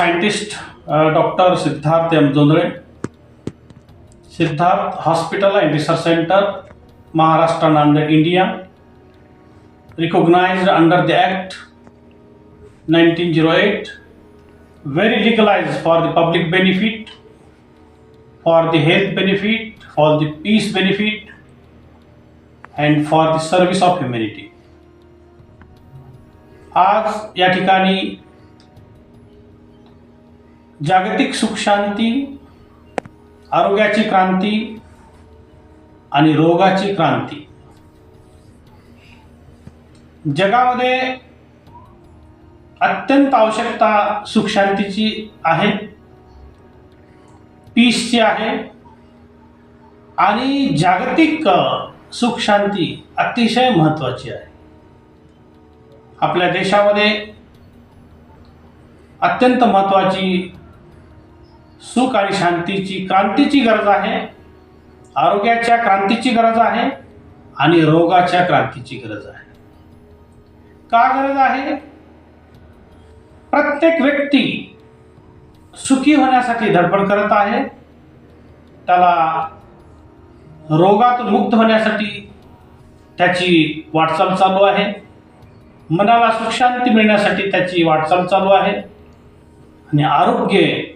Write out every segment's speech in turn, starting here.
Scientist doctor Siddharth M एमजोंदे Siddharth hospital and research centre, Maharashtra, Nanded, India recognised under the act 1908 very legalised for the public benefit for the health benefit for the peace benefit and for the service of humanity आज या ठिकाणी जागतिक सुखशांती आरोग्याची क्रांती आणि रोगाची क्रांती. जगामध्ये अत्यंत आवश्यकता सुखशांतीची आहे. पीसची आहे. आणि जागतिक सुखशांती अतिशय महत्त्वाची आहे. आपल्या देशामध्ये अत्यंत महत्त्वाची सुख आणि शांतीची क्रांतीची गरज आहे आरोग्याच्या क्रांतीची गरज आहे आणि रोगाच्या क्रांतीची गरज आहे. का गरज आहे? प्रत्येक व्यक्ती सुखी होण्यासाठी धडपड करत आहे. त्याला रोगातून मुक्त होण्यासाठी त्याची वाटचाल चालू आहे. मनाला सुखशांती मिळण्यासाठी त्याची वाटचाल चालू आहे. आणि आरोग्य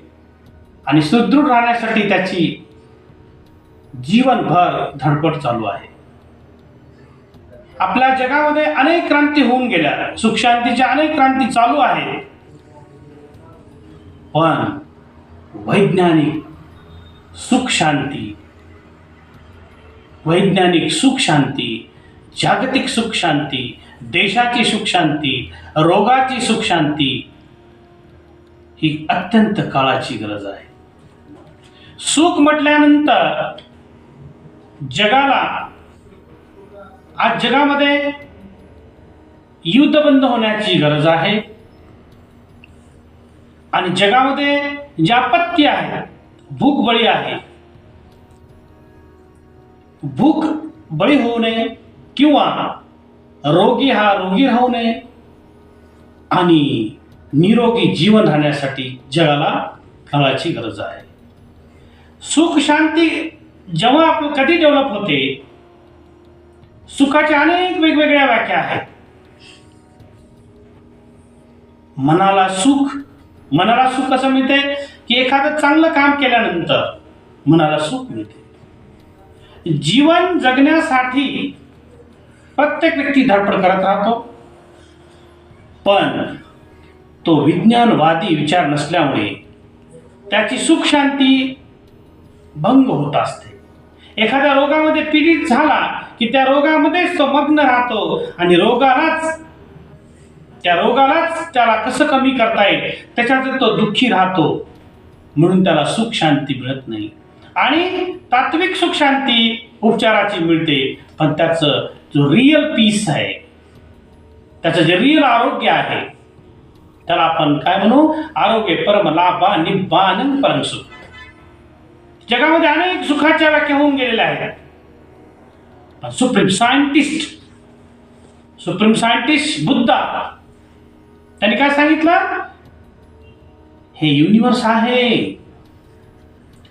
आणि सुदृढ राहण्यासाठी त्याची जीवनभर धडपड चालू आहे. आपल्या जगामध्ये अनेक क्रांती होऊन गेल्या. सुखशांतीच्या अनेक क्रांती चालू आहे पण वैज्ञानिक सुख शांती वैज्ञानिक सुख शांती जागतिक सुख शांती देशाची सुख शांती रोगाची सुख शांती ही अत्यंत काळाची गरज आहे. सुख म्हटल्यानंतर जगाला आज जगामध्ये युद्ध बंद होण्याची गरज आहे. आणि जगामध्ये ज्या आपत्ती आहे भूक बळी आहे भूक बळी होऊ नये किंवा रोगी हा रोगी राहू नये आणि निरोगी जीवन राहण्यासाठी जगाला काळाची गरज आहे. सुख शांती जेव्हा आपण कधी डेव्हलप होते सुखाच्या अनेक वेगवेगळ्या व्याख्या आहेत. मनाला सुख मनाला सुख कसं मिळते की एखादं चांगलं काम केल्यानंतर मनाला सुख मिळते जीवन जगण्यासाठी प्रत्येक व्यक्ती धडपड करत राहतो. पण तो विज्ञानवादी विचार नसल्यामुळे त्याची सुख शांती भंग होत असते. एखाद्या रोगामध्ये पीडित झाला की त्या रोगामध्येच तो मग्न राहतो आणि रोगालाच त्या रोगालाच त्याला कसं कमी करता येईल? त्याच्यात तो दुःखी राहतो. म्हणून त्याला सुख शांती मिळत नाही. आणि तात्विक सुख शांती उपचाराची मिळते. पण त्याचं जो रिअल पीस आहे त्याचं जे रिअल आरोग्य आहे त्याला आपण काय म्हणू? आरोग्य परम लाभा निब्बान परमसुख जगामध्ये अनेक सुखाच्या व्याख्या होऊन गेलेल्या आहेत. Supreme scientist supreme scientist Buddha त्यांनी काय सांगितलं? हे युनिवर्स आहे.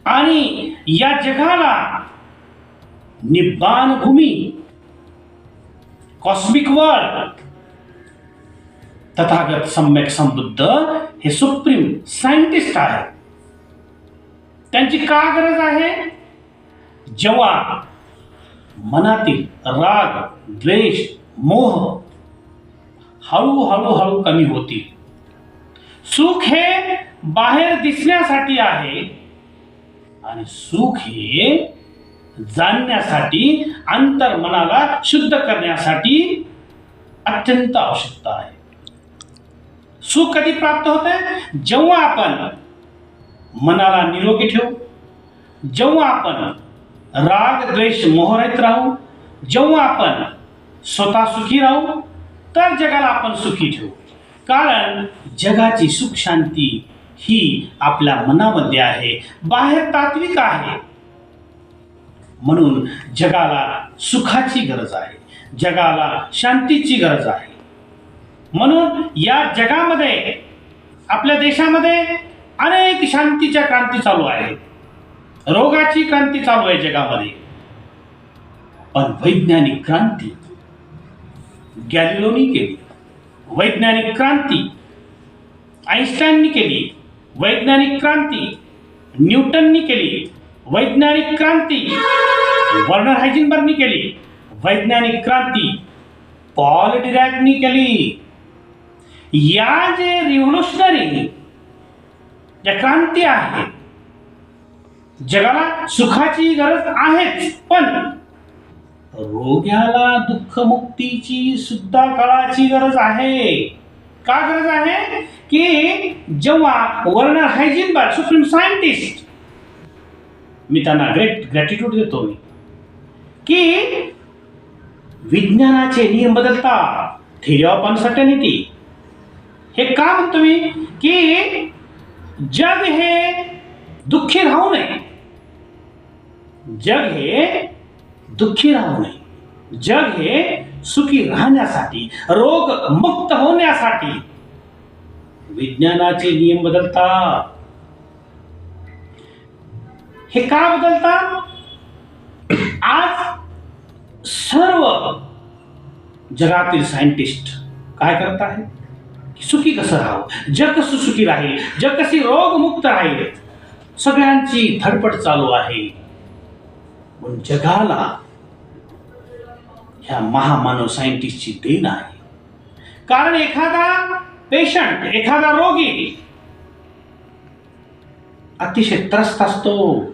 आणि या जगाला निब्बान भूमी कॉस्मिक वर्ल्ड तथागत सम्यक संबुद्ध हे सुप्रीम सायंटिस्ट आहे. त्यांची का गरज आहे? जेव्हा मनातील राग द्वेष मोह हळूहळू हळू कमी होतील. सुख हे बाहेर दिसण्यासाठी आहे आणि सुख हे जाणण्यासाठी अंतर मनाला शुद्ध करण्यासाठी अत्यंत आवश्यकता आहे. सुख कधी प्राप्त होते? जेव्हा आपण मनाला निरोगी ठेवू. जेव्हा आपण राग द्वेष मोहरत राहू जेव्हा आपण स्वतः सुखी राहू तर जगाला आपण सुखी ठेवू. कारण जगाची सुख शांती ही आपल्या मनामध्ये आहे बाहेर तात्विक आहे. म्हणून जगाला सुखाची गरज आहे जगाला शांतीची गरज आहे. म्हणून या जगामध्ये आपल्या देशामध्ये अनेक शांतीच्या क्रांती चालू आहेत रोगाची क्रांती चालू आहे जगामध्ये. पण वैज्ञानिक क्रांती गॅलिलोनी केली. वैज्ञानिक क्रांती आईन्स्टाईननी केली. वैज्ञानिक क्रांती न्यूटननी केली. वैज्ञानिक क्रांती वर्नर हायझेनबर्गनी केली. वैज्ञानिक क्रांती पॉल डिरॅकनी केली. या जे रिव्होल्युशनरी ज्या क्रांती आहेत जगाला सुखाची गरज आहेच पण रोग्याला दुःखमुक्तीची सुद्धा काळाची गरज आहे. का गरज आहे? की जेव्हा वर्नर हायझेनबर्ग सुप्रीम सायंटिस्ट मी त्यांना ग्रेट ग्रॅटिट्यूड देतो मी की विज्ञानाचे नियम बदलता थिअरी ऑफ अनसर्टनिटी हे का म्हणतो मी? की जग हे दुखी राहू नये जग हे दुखी राहू नये जग हे सुखी राहण्यासाठी, रोग मुक्त होण्यासाठी। विज्ञानाचे नियम बदलतात हे का बदलतात आज सर्व जगातील सायंटिस्ट काय करत आहेत? सुखी कसं राहावं जग कसं सुखी राहील? जग कशी रोगमुक्त राहील? सगळ्यांची धडपड चालू आहे. पण जगाला ह्या महामानव सायंटिस्टची देण आहे. कारण एखादा पेशंट एखादा रोगी अतिशय त्रस्त असतो.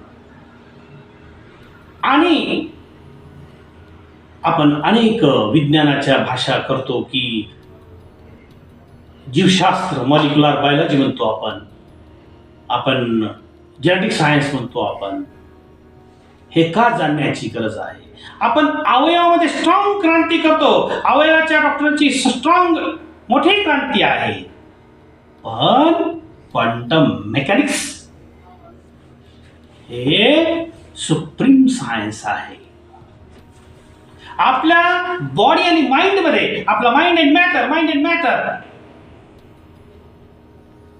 आणि आपण अनेक विज्ञानाच्या भाषा करतो की जीवशास्त्र मॉलिक्युलर बायोलॉजी म्हणतो आपण. आपण जेनेटिक सायन्स म्हणतो आपण. हे का जाणण्याची गरज आहे? आपण अवयवामध्ये स्ट्रॉंग क्रांती करतो. अवयवाच्या डॉक्टरांची स्ट्रॉंग मोठी क्रांती आहे. पण क्वांटम मेकॅनिक्स हे सुप्रीम सायन्स आहे. आपल्या बॉडी आणि माइंडमध्ये आपला mind and matter mind and matter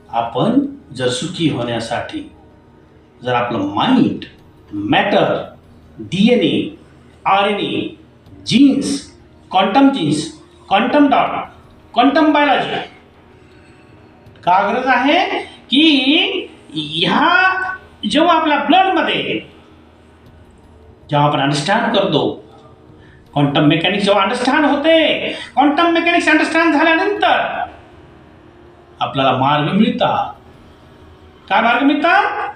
आपण जर सुखी होण्यासाठी जर आपलं mind matter D N A R N A genes quantum genes quantum dot quantum biology का गरज आहे की ह्या जेव्हा आपल्या ब्लडमध्ये जेव्हा आपण अंडरस्टँड करतो क्वांटम मेकॅनिक्स जेव्हा अंडरस्टँड होते क्वांटम मेकॅनिक्स अंडरस्टँड झाल्यानंतर आपल्याला मार्ग मिळतात काय मार्ग मिळतात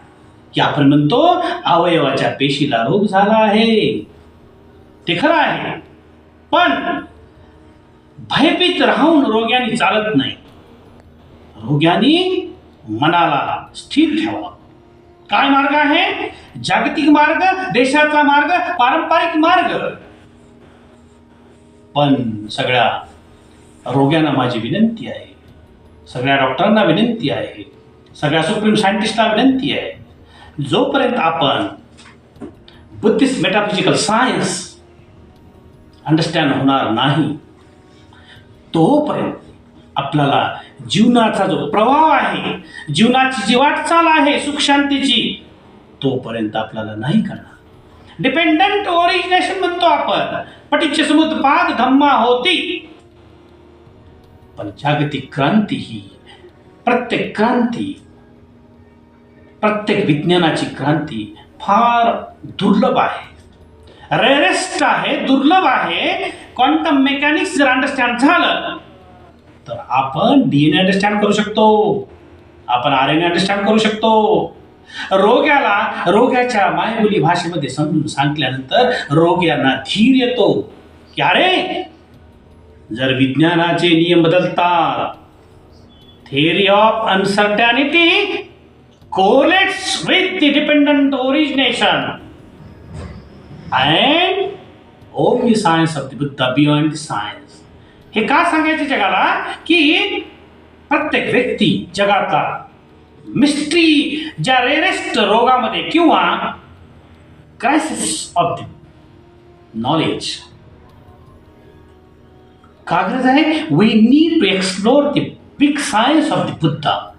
की आपण म्हणतो अवयवाच्या पेशीला रोग झाला आहे. ते खरं आहे. पण भयभीत राहून रोग्याने चालत नाही. रोग्याने मनाला स्थिर ठेवा. काय मार्ग आहे? जागतिक मार्ग देशाचा मार्ग पारंपरिक मार्ग. पण सगळ्या रोग्यांना माझी विनंती आहे सगळ्या डॉक्टरांना विनंती आहे. सगळ्या सुप्रीम सायंटिस्टला विनंती आहे. जोपर्यंत आपण बुद्धिस्ट मेटाफिजिकल सायन्स अंडरस्टँड होणार नाही तोपर्यंत आपल्याला जीवनाचा जो प्रभाव आहे जीवनाची जी वाटचाल आहे सुखशांतीची तोपर्यंत आपल्याला नाही करणार. डिपेंडंट ओरिजिनेशन म्हणतो आपण. पटीचे समुद्रपाद धम्मा होती. पण जागतिक क्रांती ही प्रत्येक क्रांती प्रत्येक विज्ञानाची क्रांती फार दुर्लभ आहे. रेरेस्ट आहे दुर्लभ आहे क्वांटम मेकॅनिक्स जर अंडरस्टँड झालं तर आपण डीएनए अंडरस्टँड करू शकतो. आपण आर एन ए अंडरस्टँड करू शकतो. रोग्याला रोग्याच्या मायबोली भाषेमध्ये समजून सांगितल्यानंतर रोग्यांना धीर येतो. की अरे जर विज्ञानाचे नियम बदलतात theory of uncertainty correlates with the dependent origination and Om the science of the beyond the science हे का सांगायचे जगाला की प्रत्येक व्यक्ती जगातला मिस्ट्री ज्या रेरेस्ट रोगामध्ये किंवा crisis of the knowledge Kagra says we need to explore the big science of the Buddha.